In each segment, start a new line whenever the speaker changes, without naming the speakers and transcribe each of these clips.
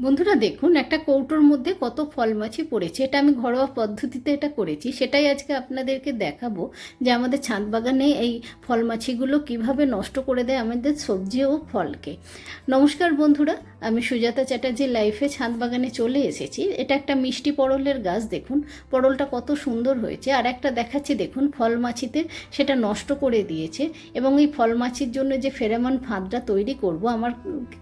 বন্ধুরা দেখুন, একটা কৌটোর মধ্যে কত ফল মাছি পড়েছে। এটা আমি ঘরোয়া পদ্ধতিতে এটা করেছি। সেটাই আজকে আপনাদেরকে দেখাবো যে আমাদের ছাদ বাগানে এই ফল মাছিগুলো কীভাবে নষ্ট করে দেয় আমাদের সবজি ও ফলকে। নমস্কার বন্ধুরা, আমি সুজাতা চ্যাটার্জি লাইফে ছাদ বাগানে চলে এসেছি। এটা একটা মিষ্টি পরলের গাছ, দেখুন। পরলটা কত সুন্দর হয়েছে। আর একটা দেখাচ্ছি, দেখুন ফল মাছিতে সেটা নষ্ট করে দিয়েছে। এবং এই ফল মাছির জন্য যে ফেরামন ফাঁদটা তৈরি করব, আমার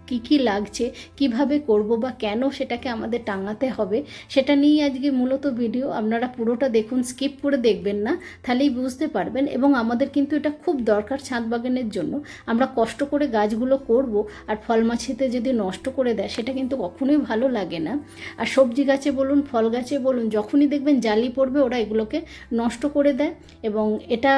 কি কি লাগছে, কীভাবে করব বা কেন সেটাকে আমাদের টাঙাতে হবে, সেটা নিয়েই আজকে মূলত ভিডিও আপনারা পুরোটা দেখুন স্কিপ করে দেখবেন না, তাহলেই বুঝতে পারবেন। এবং আমাদের কিন্তু এটা খুব দরকার ছাদ বাগানের জন্য। আমরা কষ্ট করে গাছগুলো করব আর ফল মাছিতে যদি নষ্ট করে দেয়, সেটা কিন্তু কখনোই ভালো লাগে না। আর সবজি গাছে বলুন, ফল গাছে বলুন, যখনই দেখবেন জালি পড়বে, ওরা এগুলোকে নষ্ট করে দেয়। এবং এটা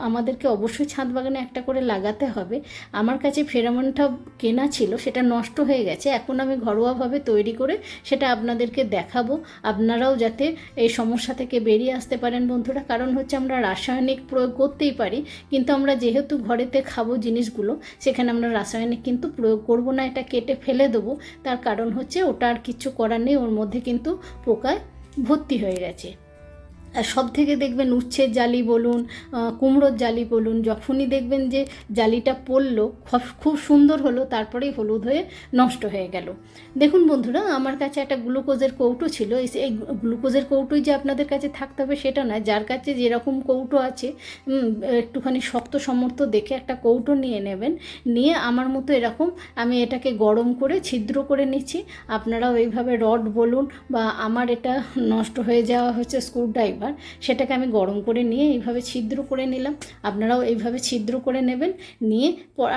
আমাদেরকে অবশ্যই ছাদ বাগানে একটা করে লাগাতে হবে। আমার কাছে ফেরামনটা কেনা ছিল, সেটা নষ্ট হয়ে গেছে। এখন আমি ঘরোয়াভাবে তৈরি করে সেটা আপনাদেরকে দেখাবো। আপনারাও যাতে এই সমস্যা থেকে বেরিয়ে আসতে পারেন বন্ধুরা। কারণ হচ্ছে আমরা রাসায়নিক প্রয়োগ করতেই পারি, কিন্তু আমরা যেহেতু ঘরেতে খাব জিনিসগুলো, সেখানে আমরা রাসায়নিক কিন্তু প্রয়োগ করব না, এটা কেটে ফেলে দেবো। তার কারণ হচ্ছে ওটা আর কিছু করার নেই, ওর মধ্যে কিন্তু পোকায় ভর্তি হয়ে গেছে। সব থেকে দেখবেন উচ্ছের জালি বলুন কুমড়োর জালি বলুন, যখনই দেখবেন যে জালিটা পড়ল খুব- সুন্দর হলো, তারপরেই হলুদ হয়ে নষ্ট হয়ে গেল। দেখুন বন্ধুরা, আমার কাছে একটা গ্লুকোজের কৌটো ছিল। এই গ্লুকোজের কৌটোই যে আপনাদের কাছে থাকতে হবে সেটা না যার কাছে যেরকম কৌটো আছে একটুখানি শক্ত সমর্থ দেখে একটা কৌটো নিয়ে নেবেন। নিয়ে আমার মতো এরকম আমি এটাকে গরম করে ছিদ্র করে নিচ্ছি। আপনারাও এইভাবে রড বলুন বা আমার এটা নষ্ট হয়ে যাওয়া হচ্ছে স্ক্রু ড্রাইভার সেটাকে আমি গরম করে নিয়ে এইভাবে ছিদ্র করে নিলাম। আপনারাও এইভাবে ছিদ্র করে নেবেন। নিয়ে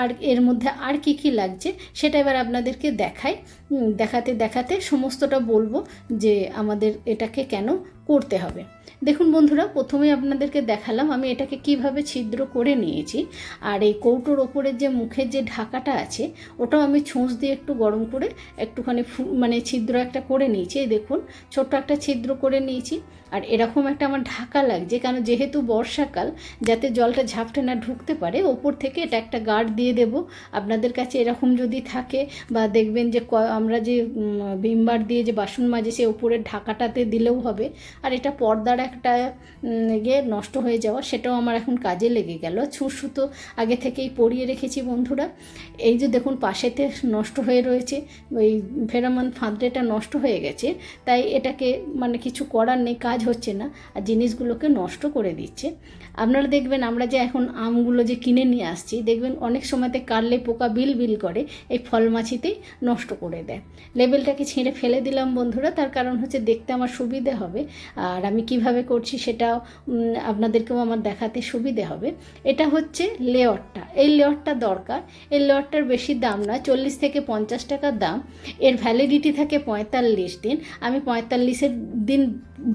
আর এর মধ্যে আর কি কি লাগছে সেটা এবার আপনাদেরকে দেখাই। দেখাতে দেখাতে সমস্তটা বলব যে আমাদের এটাকে কেন করতে হবে। দেখুন বন্ধুরা, প্রথমে আপনাদেরকে দেখালাম আমি এটাকে কীভাবে ছিদ্র করে নিয়েছি। আর এই কৌটোর ওপরের যে মুখের যে ঢাকাটা আছে, ওটাও আমি ছুঁচ দিয়ে একটু গরম করে একটুখানি মানে ছিদ্র একটা করে নিয়েছি। এই দেখুন, ছোট্ট একটা ছিদ্র করে নিয়েছি। আর এরকম একটা আমার ঢাকা লাগছে কারণ যেহেতু বর্ষাকাল, যাতে জলটা ঝাপটে না ঢুকতে পারে, ওপর থেকে এটা একটা গার্ড দিয়ে দেব। আপনাদের কাছে এরকম যদি থাকে বা দেখবেন যে আমরা যে ভিমবার দিয়ে যে বাসন মাজে, সে ওপরের ঢাকাটাতে দিলেও হবে। আর এটা পর্দার একটা ইয়ে নষ্ট হয়ে যাওয়া, সেটাও আমার এখন কাজে লেগে গেল। ছুঁচ সুতো আগে থেকেই পরিয়ে রেখেছি বন্ধুরা। এই যে দেখুন, পাশেতে নষ্ট হয়ে রয়েছে, ওই ফেরামান ফাঁদটা নষ্ট হয়ে গেছে, তাই এটাকে মানে কিছু করার নেই, কাজ হচ্ছে না, আর জিনিসগুলোকে নষ্ট করে দিচ্ছে। আপনারা দেখবেন, আমরা যে এখন আমগুলো যে কিনে নিয়ে আসছি, দেখবেন অনেক সময়তে কাটলে পোকা বিল বিল করে, এই ফল মাছিতেই নষ্ট করে দেয়। লেবেলটাকে ছিঁড়ে ফেলে দিলাম বন্ধুরা, তার কারণ হচ্ছে দেখতে আমার সুবিধে হবে। আর আমি কীভাবে করছি সেটাও আপনাদেরকেও আমার দেখাতে সুবিধে হবে। এটা হচ্ছে লেয়ারটা। এই লেয়ারটা দরকার। এই লেয়ারটার বেশি দাম না চল্লিশ থেকে পঞ্চাশ টাকার দাম। এর ভ্যালিডিটি থাকে পঁয়তাল্লিশ দিন। আমি পঁয়তাল্লিশের দিন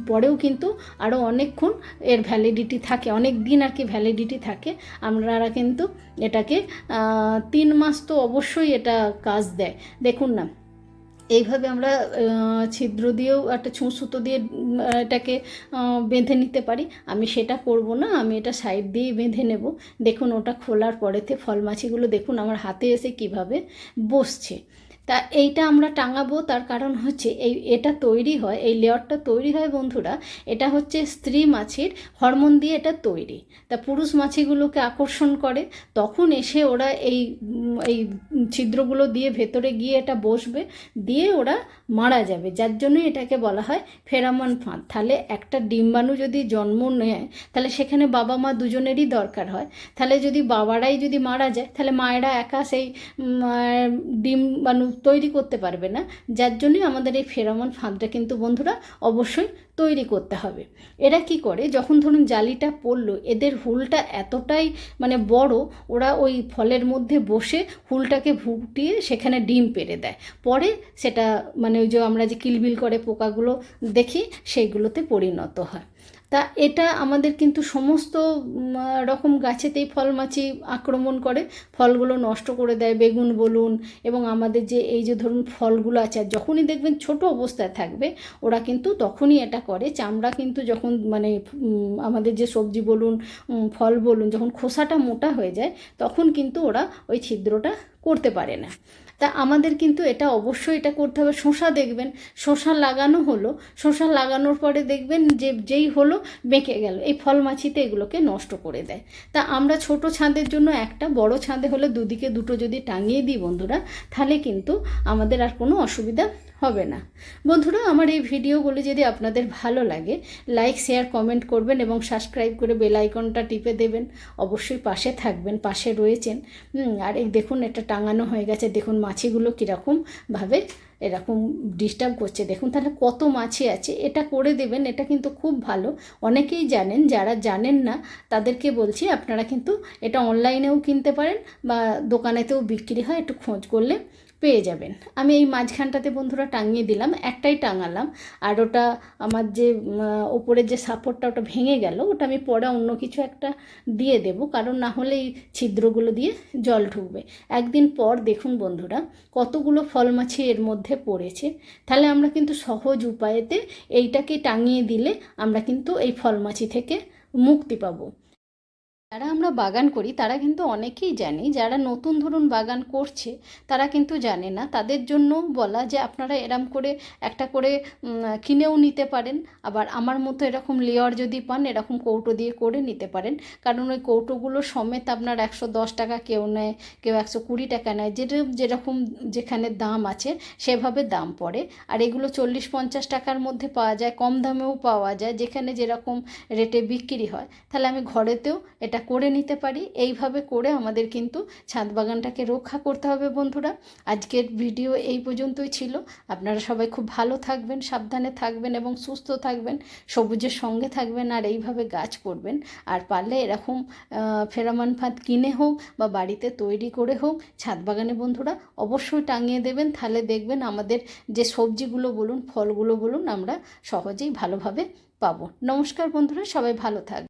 পরেও কিন্তু আরও অনেকক্ষণ এর ভ্যালিডিটি থাকে। অনেক দিন আর কি ভ্যালিডিটি থাকে। আপনারা কিন্তু এটাকে তিন মাস তো অবশ্যই এটা কাজ দেয়। দেখুন না এইভাবে আমরা ছিদ্র দিয়েও একটা ছুঁ সুতো দিয়ে এটাকে বেঁধে নিতে পারি। আমি সেটা করব না, আমি এটা সাইড দিয়ে বেঁধে নেব। দেখুন ওটা খোলার পরেতে ফলমাছিগুলো দেখুন আমার হাতে এসে কীভাবে বসছে। তা এইটা আমরা টাঙাবো, তার কারণ হচ্ছে এই এটা তৈরি হয়, এই লেয়ারটা তৈরি হয় বন্ধুরা, এটা হচ্ছে স্ত্রী মাছির হরমোন দিয়ে এটা তৈরি। তা পুরুষ মাছিগুলোকে আকর্ষণ করে, তখন এসে ওরা এই এই ছিদ্রগুলো দিয়ে ভেতরে গিয়ে এটা বসবে, দিয়ে ওরা মারা যাবে, যার জন্য এটাকে বলা হয় ফেরামন ফাঁদ। তাহলে একটা ডিম্বাণু যদি জন্ম নেয়, তাহলে সেখানে বাবা মা দুজনেরই দরকার হয়। তাহলে যদি বাবারাই যদি মারা যায়, তাহলে মায়েরা একা সেই ডিম্বাণু তৈরি করতে পারবে না, যার জন্যই আমাদের এই ফেরামন ফাঁদটা কিন্তু বন্ধুরা অবশ্যই তৈরি করতে হবে। এরা কি করে? যখন ধরুন জালিটা পড়ল, এদের হুলটা এতটাই মানে বড়, ওরা ওই ফলের মধ্যে বসে হুলটাকে ফুটিয়ে সেখানে ডিম পেড়ে দেয়। পরে সেটা মানে ওই যে আমরা যে কিলবিল করে পোকাগুলো দেখি, সেইগুলোতে পরিণত হয়। তা এটা আমাদের কিন্তু সমস্ত রকম গাছেতেই ফল মাছি আক্রমণ করে। ফলগুলো নষ্ট করে দেয়, বেগুন বলুন এবং আমাদের যে এই যে ধরুন ফলগুলো আছে, আর যখনই দেখবেন ছোট অবস্থায় থাকবে, ওরা কিন্তু তখনই এটা করে। চামড়া কিন্তু যখন মানে আমাদের যে সবজি বলুন ফল বলুন, যখন খোসাটা মোটা হয়ে যায়, তখন কিন্তু ওরা ওই ছিদ্রটা করতে পারে না। তা আমাদের কিন্তু এটা অবশ্যই এটা করতে হবে। শসা দেখবেন, শসা লাগানো হলো, শসা লাগানোর পরে দেখবেন যে যেই হলো বেঁকে গেল। এই ফল মাছিতে এগুলোকে নষ্ট করে দেয়। তা আমরা ছোট ছাঁদের জন্য একটা, বড় ছাঁদে হলে দুদিকে দুটো যদি টাঙিয়ে দিই বন্ধুরা, তাহলে কিন্তু আমাদের আর কোনো অসুবিধা হবে না। বন্ধুরা, আমার এই ভিডিওগুলি যদি আপনাদের ভালো লাগে লাইক শেয়ার কমেন্ট করবেন এবং সাবস্ক্রাইব করে বেল আইকনটা টিপে দেবেন। অবশ্যই পাশে থাকবেন, পাশে রয়েছেন। আর এই দেখুন, এটা টাঙানো হয়ে গেছে। দেখুন, মাছিগুলো কীরকমভাবে এরকম ডিস্টার্ব করছে। দেখুন, তাহলে কত মাছি আছে? এটা করে দেবেন, এটা কিন্তু খুব ভালো। অনেকেই জানেন, যারা জানেন না, তাদেরকে বলছি, আপনারা কিন্তু এটা অনলাইনেও কিনতে পারেন বা দোকানেতেও বিক্রি হয়, একটু খোঁজ করলে পেয়ে যাবেন। আমি এই মাঝখানটাতে বন্ধুরা টাঙিয়ে দিলাম, একটাই টাঙালাম। আর ওটা আমার যে ওপরের যে সাপোর্টটা ওটা ভেঙে গেল, ওটা আমি পরে অন্য কিছু একটা দিয়ে দেব। কারণ না হলে এই ছিদ্রগুলো দিয়ে জল ঢুকবে। একদিন পর দেখুন বন্ধুরা, কতগুলো ফল মাছি এর মধ্যে পড়েছে। তাহলে আমরা কিন্তু সহজ উপায়েতে এইটাকে টাঙিয়ে দিলে আমরা কিন্তু এই ফল মাছি থেকে মুক্তি পাবো। যারা আমরা বাগান করি, তারা কিন্তু অনেকেই জানি, যারা নতুন ধরুন বাগান করছে, তারা কিন্তু জানে না। তাদের জন্য বলা যে আপনারা এরম করে একটা করে কিনেও নিতে পারেন। আবার আমার মতো এরকম লেয়ার যদি পান, এরকম কৌটো দিয়ে করে নিতে পারেন। কারণ ওই কৌটোগুলো সমেত আপনার একশো দশ টাকা কেউ নেয়, কেউ একশো কুড়ি টাকা নেয়। যেটা, যেরকম যেখানে দাম আছে, সেভাবে দাম পড়ে। আর এগুলো চল্লিশ পঞ্চাশ টাকার মধ্যে পাওয়া যায়, কম দামেও পাওয়া যায়। যেখানে যেরকম রেটে বিক্রি হয়, তাহলে আমি ঘরেতেও এটা করে নিতে পারি। এইভাবে করে আমাদের কিন্তু ছাদ বাগানটাকে রক্ষা করতে হবে বন্ধুরা। আজকের ভিডিও এই পর্যন্তই ছিল। আপনারা সবাই খুব ভালো থাকবেন, সাবধানে থাকবেন এবং সুস্থ থাকবেন, সবুজের সঙ্গে থাকবেন আর এইভাবে গাছ করবেন। আর পারলে এরকম ফেরামান ফাঁদ কিনে হোক বা বাড়িতে তৈরি করে হোক, ছাদ বাগানে বন্ধুরা অবশ্যই টাঙিয়ে দেবেন। তাহলে দেখবেন আমাদের যে সবজিগুলো বলুন, ফলগুলো বলুন আমরা সহজেই ভালোভাবে পাবো। নমস্কার বন্ধুরা, সবাই ভালো থাকবেন